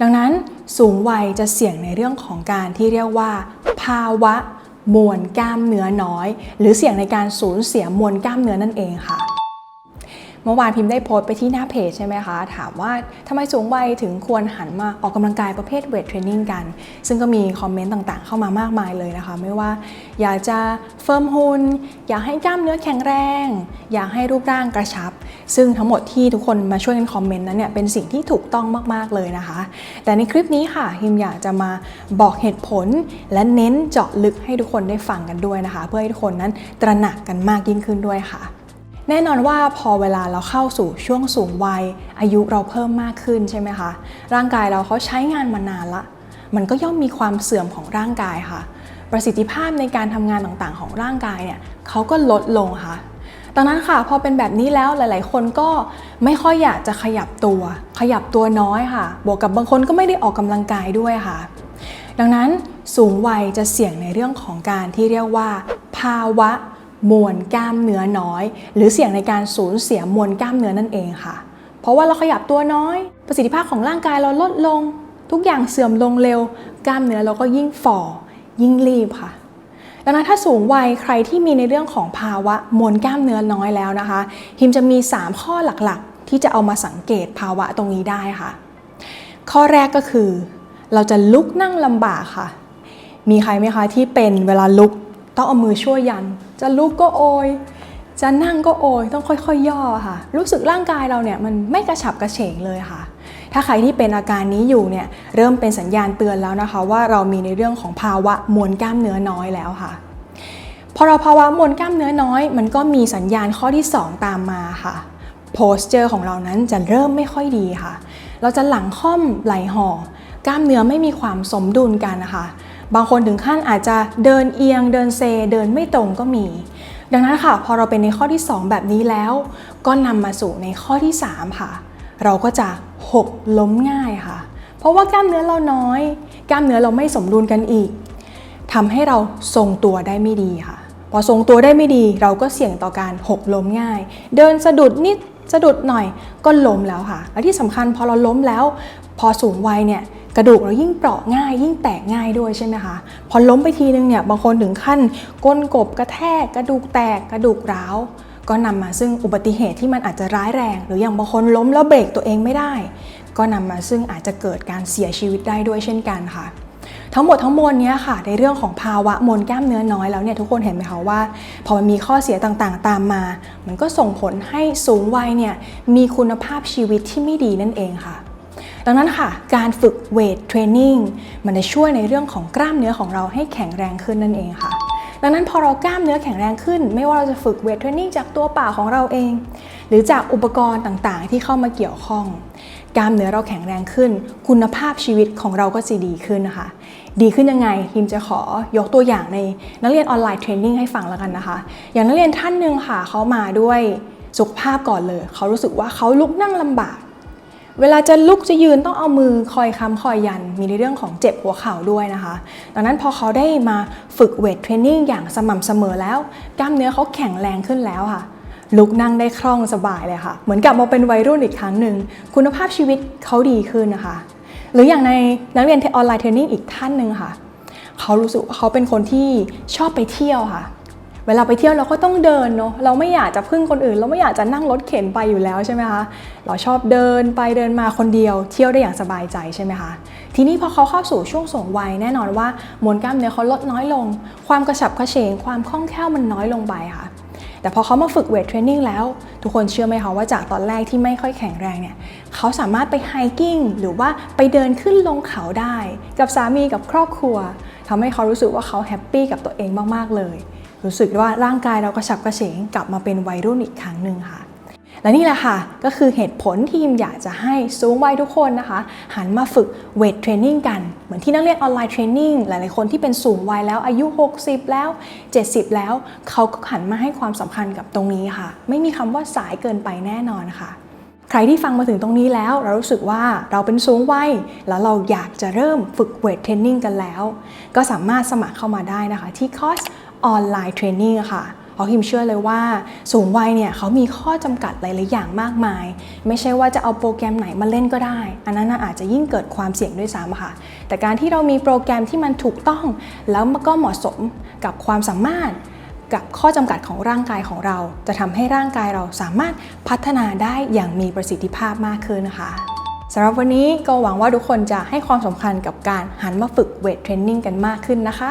ดังนั้นสูงวัยจะเสี่ยงในเรื่องของการที่เรียกว่า ภาวะมวลกล้ามเนื้อน้อย หรือเสี่ยงในการสูญเสียมวลกล้ามเนื้อนั่นเองค่ะเมื่อวานพิมพ์ได้โพสต์ไปที่หน้าเพจใช่ไหมคะ ถามว่าทำไมสูงวัยถึงควรหันมาออกกำลังกายประเภทเวทเทรนนิ่งกัน ซึ่งก็มีคอมเมนต์ต่างๆ เข้ามามากมายเลยนะคะ ไม่ว่าอยากจะเฟิร์มหุ่นอยากให้กล้ามเนื้อแข็งแรง อยากให้รูปร่างกระชับ ซึ่งทั้งหมดที่ทุกคนมาช่วยกันคอมเมนต์นั้นเนี่ยเป็นสิ่งที่ถูกต้องมากๆเลยนะคะ แต่ในคลิปนี้ค่ะพิมอยากจะมาบอกเหตุผล และเน้นเจาะลึกให้ทุกคนได้ฟังกันด้วยนะคะ เพื่อให้ทุกคนนั้นตระหนักกันมากยิ่งขึ้นด้วยค่ะแน่นอนว่าพอเวลาเราเข้าสู่ช่วงสูงวัย อายุเราเพิ่มมากขึ้นใช่ไหมคะร่างกายเราเขาใช้งานมานานละ มันก็ย่อมมีความเสื่อมของร่างกายค่ะ ประสิทธิภาพในการทำงานต่างๆ ของร่างกายเนี่ยเขาก็ลดลงค่ะ ดังนั้นค่ะพอเป็นแบบนี้แล้วหลาย ๆ คนก็ไม่ค่อยอยากจะขยับตัว ขยับตัวน้อยค่ะ บวกกับบางคนก็ไม่ได้ออกกำลังกายด้วยค่ะ ดังนั้นสูงวัยจะเสี่ยงในเรื่องของการที่เรียกว่า ภาวะมวลกล้ามเนื้อน้อย หรือเสี่ยงในการสูญเสียมวลกล้ามเนื้อนั่นเองค่ะ เพราะว่าเราขยับตัวน้อย ประสิทธิภาพของร่างกายเราลดลง ทุกอย่างเสื่อมลงเร็ว กล้ามเนื้อเราก็ยิ่งฝ่อยิ่งรีบค่ะ ดังนั้นถ้าสูงวัยใครที่มีในเรื่องของภาวะมวลกล้ามเนื้อน้อยแล้วนะคะ ฮิมจะมี 3 ข้อหลักๆ ที่จะเอามาสังเกตภาวะตรงนี้ได้ค่ะ ข้อแรกก็คือ เราจะลุกนั่งลำบากค่ะ มีใครไหมคะที่เป็นเวลาลุกต้องเอามือช่วยยัน จะลุกก็โอย จะนั่งก็โอย ต้องค่อยๆย่อค่ะ รู้สึกร่างกายเราเนี่ยมันไม่กระฉับกระเฉงเลยค่ะ ถ้าใครที่เป็นอาการนี้อยู่เนี่ยเริ่มเป็นสัญญาณเตือนแล้วนะคะ ว่าเรามีในเรื่องของภาวะมวลกล้ามเนื้อน้อยแล้วค่ะ พอเราภาวะมวลกล้ามเนื้อน้อย มันก็มีสัญญาณข้อที่ 2 ตามมาค่ะโพสเจอร์ของเรานั้นจะเริ่มไม่ค่อยดีค่ะ เราจะหลังค่อมไหลห่อกล้ามเนื้อไม่มีความสมดุลกันนะคะ บางคนถึงขั้นอาจจะเดินเอียง เดินเซ เดินไม่ตรงก็มี ดังนั้นค่ะ พอเราเป็นในข้อที่ 2 แบบนี้แล้ว ก็นำมาสู่ในข้อที่ 3 ค่ะ เราก็จะ หกล้มง่ายค่ะ เพราะว่ากล้ามเนื้อเราน้อย กล้ามเนื้อเราไม่สมดุลกันอีกทำให้เราทรงตัวได้ไม่ดีค่ะ พอทรงตัวได้ไม่ดี เราก็เสี่ยงต่อการหกล้มง่าย เดินสะดุดนิดสะดุดหน่อยก็ล้มแล้วค่ะ และที่สำคัญพอเราล้มแล้ว พอสูงวัยเนี่ยกระดูกเรายิ่งเปราะง่าย ยิ่งแตกง่ายด้วยใช่ไหมคะ พอล้มไปทีนึงเนี่ยบางคนถึงขั้นก้นกบกระแทกกระดูกแตกกระดูกร้าว ก็นำมาซึ่งอุบัติเหตุที่มันอาจจะร้ายแรง หรืออย่างบางคนล้มแล้วเบรกตัวเองไม่ได้ ก็นำมาซึ่งอาจจะเกิดการเสียชีวิตได้ด้วยเช่นกันค่ะ ทั้งหมดทั้งมวลเนี้ยค่ะ ในเรื่องของภาวะมวลกล้ามเนื้อน้อยแล้วเนี่ยทุกคนเห็นไหมคะว่า พอมันมีข้อเสียต่างๆ ตามมา มันก็ส่งผลให้สูงวัยเนี่ยมีคุณภาพชีวิตที่ไม่ดีนั่นเองค่ะดังนั้นค่ะ การฝึกเวทเทรนนิ่งมันจะช่วยในเรื่องของกล้ามเนื้อของเราให้แข็งแรงขึ้นนั่นเองค่ะ ดังนั้นพอเรากล้ามเนื้อแข็งแรงขึ้น ไม่ว่าเราจะฝึกเวทเทรนนิ่งจากตัวเปล่าของเราเอง หรือจากอุปกรณ์ต่างๆ ที่เข้ามาเกี่ยวข้อง กล้ามเนื้อเราแข็งแรงขึ้น คุณภาพชีวิตของเราก็จะดีขึ้นนะคะ ดีขึ้นยังไงพิมจะขอยกตัวอย่างในนักเรียนออนไลน์เทรนนิ่งให้ฟังแล้วกันนะคะ อย่างนักเรียนท่านหนึ่งค่ะเขามาด้วยสุขภาพก่อนเลย เขารู้สึกว่าเขาลุกนั่งลำบาก เวลาจะลุกจะยืนต้องเอามือคอยค้ำคอยยัน มีในเรื่องของเจ็บหัวเข่าด้วยนะคะ ดังนั้นพอเขาได้มาฝึกเวทเทรนนิ่งอย่างสม่ำเสมอแล้ว กล้ามเนื้อเขาแข็งแรงขึ้นแล้วค่ะ ลุกนั่งได้คล่องสบายเลยค่ะ เหมือนกลับมาเป็นวัยรุ่นอีกครั้งหนึ่ง คุณภาพชีวิตเขาดีขึ้นนะคะ หรืออย่างในนักเรียนออนไลน์เทรนนิ่งอีกท่านหนึ่งค่ะ เขารู้สึกเขาเป็นคนที่ชอบไปเที่ยวค่ะ เวลาไปเที่ยวเราก็ต้องเดินเนาะเราไม่อยากจะพึ่งคนอื่น เราไม่อยากจะนั่งรถเข็นไปอยู่แล้วใช่ไหมคะเราชอบเดินไปเดินมาคนเดียว เที่ยวได้อย่างสบายใจใช่ไหมคะทีนี้พอเขาเข้าสู่ช่วงสูงวัยแน่นอนว่ามวลกล้ามเนื้อเขาลดน้อยลง ความกระฉับกระเฉงความคล่องแคล่วมันน้อยลงไปค่ะแต่พอเขามาฝึกเวทเทรนนิ่งแล้ว ทุกคนเชื่อไหมคะว่าจากตอนแรกที่ไม่ค่อยแข็งแรงเนี่ยเขาสามารถไปไฮกิ้งหรือว่าไปเดินขึ้นลงเขาได้ กับสามีกับครอบครัวทำให้เขารู้สึกว่าเขาแฮปปี้กับตัวเองมาก ๆ เลย รู้สึกว่าร่างกายเรากระฉับกระเฉงกลับมาเป็นวัยรุ่นอีกครั้งหนึ่งค่ะ และนี่แหละค่ะก็คือเหตุผลทีมอยากจะให้สูงวัยทุกคนนะคะ หันมาฝึกเวทเทรนนิ่งกัน เหมือนที่นักเรียนออนไลน์เทรนนิ่งหลายๆคนที่เป็นสูงวัยแล้วอายุ 60 แล้ว 70 แล้ว เขาก็หันมาให้ความสำคัญกับตรงนี้ค่ะ ไม่มีคำว่าสายเกินไปแน่นอนค่ะใครที่ฟังมาถึงตรงนี้แล้ว เรารู้สึกว่าเราเป็นสูงวัยแล้วเราอยากจะเริ่มฝึกเวทเทรนนิ่งกันแล้ว ก็สามารถสมัครเข้ามาได้นะคะ ที่คอร์ส ออนไลน์เทรนนิ่งค่ะเพราะพิมเชื่อเลยว่าสูงวัยเนี่ยเขามีข้อจำกัดหลาย ๆ อย่างมากมาย ไม่ใช่ว่าจะเอาโปรแกรมไหนมาเล่นก็ได้ อันนั้นอาจจะยิ่งเกิดความเสี่ยงด้วยซ้ำค่ะ แต่การที่เรามีโปรแกรมที่มันถูกต้อง แล้วมันก็เหมาะสมกับความสามารถกับข้อจำกัดของร่างกายของเรา จะทำให้ร่างกายเราสามารถพัฒนาได้อย่างมีประสิทธิภาพมากขึ้นนะคะสำหรับวันนี้ก็หวังว่าทุกคนจะให้ความสำคัญกับการหันมาฝึกเวทเทรนนิ่งกันมากขึ้นนะคะ